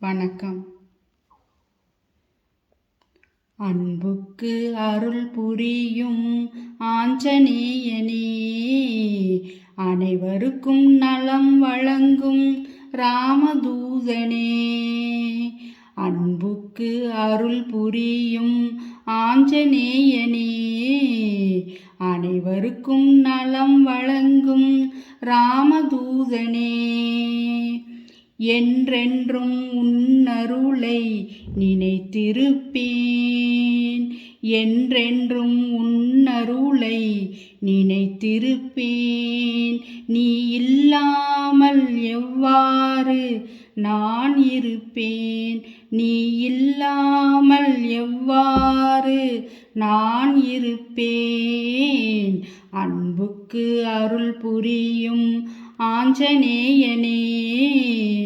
வணக்கம். அன்புக்கு அருள் புரியும் ஆஞ்சநேயனே அனைவருக்கும் நலம் வழங்கும் ராமதூதனே. அன்புக்கு அருள் புரியும் ஆஞ்சநேயனே அனைவருக்கும் நலம் வழங்கும் ராமதூதனே. என்றென்றும் உன்னருளை நினைத்திருப்பேன். என்றென்றும் உன்னருளை நினைத்திருப்பேன். நீ இல்லாமல் எவ்வாறு நான் இருப்பேன்? நீ இல்லாமல் எவ்வாறு நான் இருப்பேன்? அன்புக்கு அருள் புரியும் ஆஞ்சநேயனே.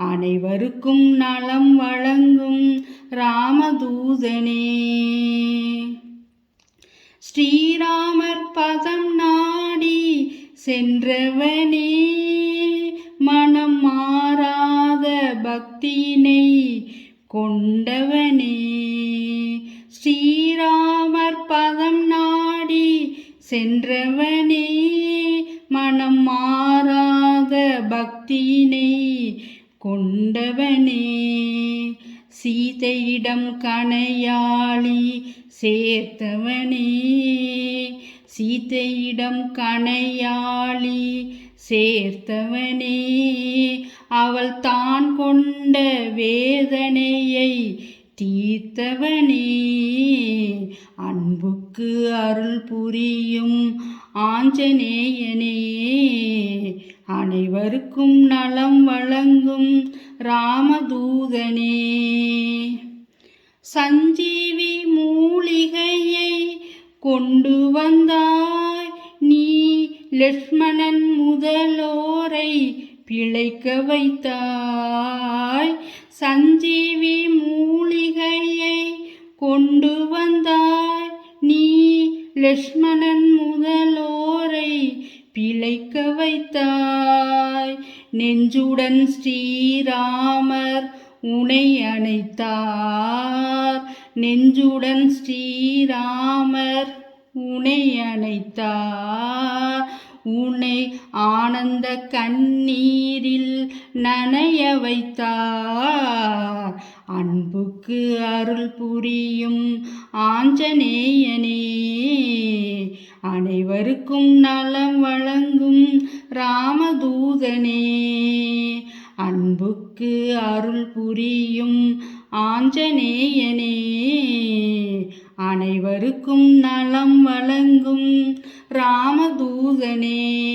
அனைவருக்கும் நலம் வழங்கும் ராமதூதனே. ஸ்ரீராமர் பதம் நாடி சென்றவனே. மனம் மாறாத பக்தியினை கொண்டவனே. ஸ்ரீராமர் பதம் நாடி சென்றவனே. மனம் மாறாத பக்தியினை கொண்டவனே. சீதையிடம் கணையாளி சேர்த்தவனே. சீதையிடம் கணையாளி சேர்த்தவனே. அவள் தான் கொண்ட வேதனையை தீர்த்தவனே. அன்புக்கு அருள் புரியும் ஆஞ்சநேய அனைவருக்கும் நலம் வழங்கும் ராமதூதனே. சஞ்சீவி மூலிகையை கொண்டு வந்தாய். நீ லட்சுமணன் முதலோரை பிழைக்க வைத்தாய். சஞ்சீவி மூலிகையை கொண்டு வந்தாய். நீ லட்சுமணன் முதலோரை பிழைக்க வைத்தாய். நெஞ்சுடன் ஸ்ரீராமர் உனை அணைத்தார். நெஞ்சுடன் ஸ்ரீராமர் உனை அணைத்தார். உன்னை ஆனந்த கண்ணீரில் நனைய வைத்தார். அன்புக்கு அருள் புரியும் ஆஞ்சநேயனே. அனைவருக்கும் நலம் வழங்கும் ராமதூதனே. அன்புக்கு அருள் புரியும் ஆஞ்சநேயனே. அனைவருக்கும் நலம் வழங்கும் ராமதூதனே.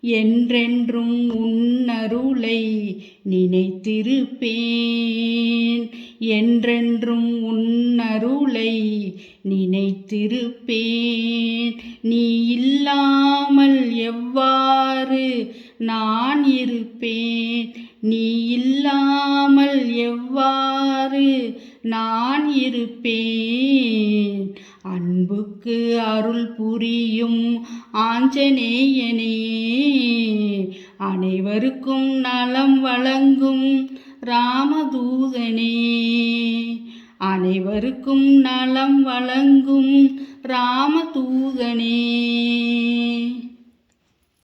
என்றென்றும் உன்னருளை நினைத்திருப்பேன். என்றென்றும் உன்னருளை நினைத்திருப்பேன். நீ இல்லாமல் எவ்வாறு நான் இருப்பேன்? நீ இல்லாமல் எவ்வாறு நான் இருப்பேன்? அன்புக்கு அருள் புரியும் ஆஞ்சநேயனே அனைவருக்கும் நலம் வழங்கும் ராமதூதனே. அனைவருக்கும் நலம் வழங்கும் ராமதூதனே.